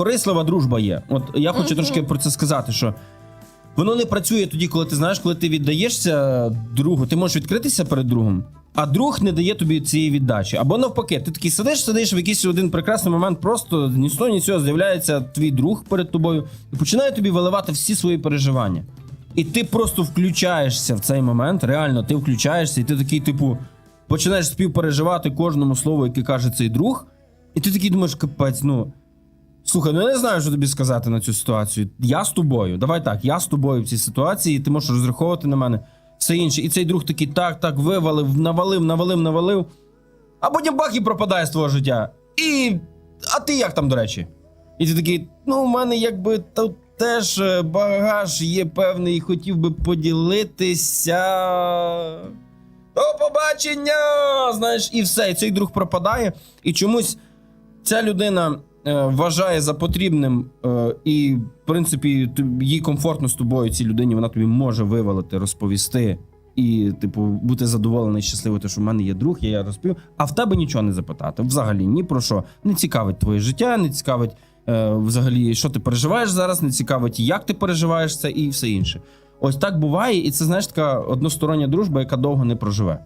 корислива дружба є. От я хочу трошки про це сказати, що воно не працює тоді, коли ти знаєш, коли ти віддаєшся другу, ти можеш відкритися перед другом, а друг не дає тобі цієї віддачі. Або навпаки, ти такий сидиш, сидиш в якийсь один прекрасний момент, просто ні з того, ні цього з'являється твій друг перед тобою і починає тобі виливати всі свої переживання. І ти просто включаєшся в цей момент, реально, ти включаєшся, і ти такий, типу, починаєш співпереживати кожному слову, яке каже цей друг, і ти такий думаєш, капець, ну. Слухай, ну я не знаю, що тобі сказати на цю ситуацію. Я з тобою. Давай так, я з тобою в цій ситуації, і ти можеш розраховувати на мене все інше. І цей друг такий так, так, вивалив, навалив, навалив, навалив. А потім бах і пропадає з твого життя. І. А ти як там, до речі? І ти такий, ну, у мене якби тут теж е, багаж є певний, хотів би поділитися. До побачення! Знаєш, і все. І цей друг пропадає. І чомусь ця людина вважає за потрібним, е, і, в принципі, їй комфортно з тобою, цій людині, вона тобі може вивалити, розповісти. І, типу, бути задоволений, щасливий, те, що в мене є друг, я розповів, а в тебе нічого не запитати. Взагалі ні про що. Не цікавить твоє життя, не цікавить е, взагалі, що ти переживаєш зараз, не цікавить, як ти переживаєш це і все інше. Ось так буває, і це знаєш така одностороння дружба, яка довго не проживе.